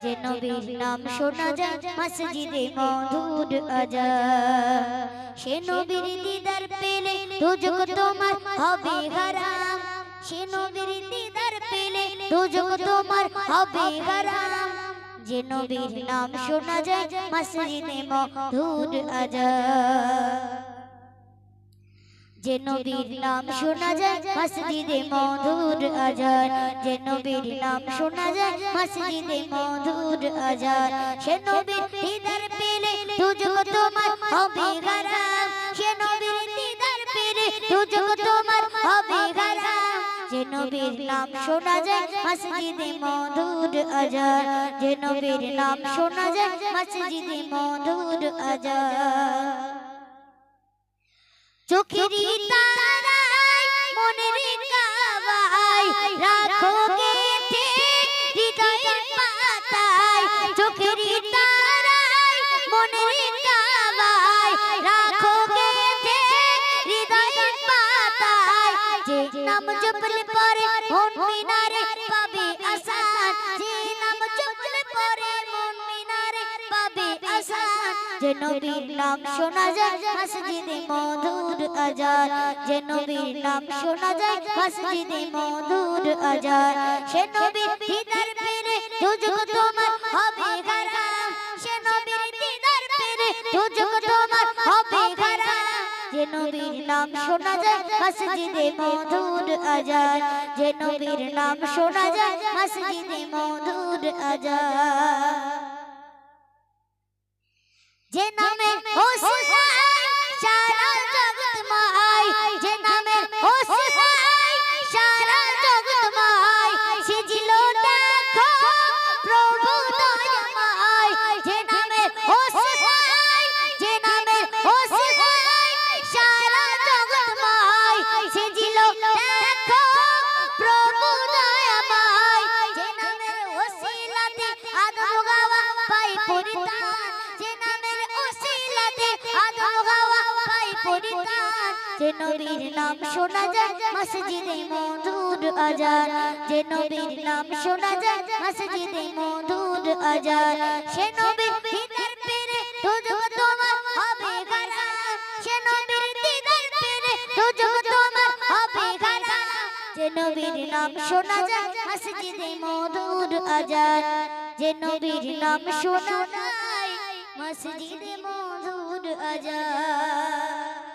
যে নবীর নাম শোনা যায় মসজিদে মধুর আজান সে নবীর দিদার পেলে দুজক তোমার হবে হারাম। সে নবীর দিদার পেলে দুজক তোমার হবে হারাম। যে নবীর নাম শোনা যায় মসজিদে মধুর আজান যে নবীর নাম শোনা যায়, মসজিদে মধুর আজান। যে নবীর নাম শোনা যায়, মসজিদে মধুর আজান। সে নবীর দিদার পেলে দুজক তোমার হবে হারাম সে নবীর দিদার পেলে দুজক তোমার হবে হারাম যে নবীর নাম শোনা যায়, মসজিদে মধুর আজান। যে নবীর নাম শোনা যায়, মসজিদে মধুর আজান। চোখেরই পাতায়, চোখেরই তারায়, মনের কাবায় রাখো গেথে হৃদয়ের পাতায়। যে নাম জপলে পরে মন মিনারে পাবে আসান। যে নাম জপলে পরে মন মিনারে পাবে আসান। যে নবীর নাম শোনা যায় মসজিদে মধুর আজান। যে নবীর নাম শোনা যায় মসজিদে মধুর আজান। সে নবীর দিদার পেরে দুজক তোমার হবে হারাম। সে নবীর দিদার পেরে দুজক তোমার হবে হারাম। যে নবীর নাম শোনা যায় মসজিদে মধুর আজান। যে নবীর নাম শোনা যায় মসজিদে মধুর আজান। যে নামে ওসিফাই যে নবীর নাম শোনা যায়, মসজিদে মধুর আজান। যে নবীর নাম শোনা যায়, মসজিদে মধুর আজান। সে নবীর দিদার পেরে দুজক তোমার হবে হারাম সে নবীর দিদার পেরে দুজক তোমার হবে হারাম যে নবীর নাম শোনা যায়, মসজিদে মধুর আজান। যে নবীর নাম শোনা যায়, মসজিদে মধুর আজান।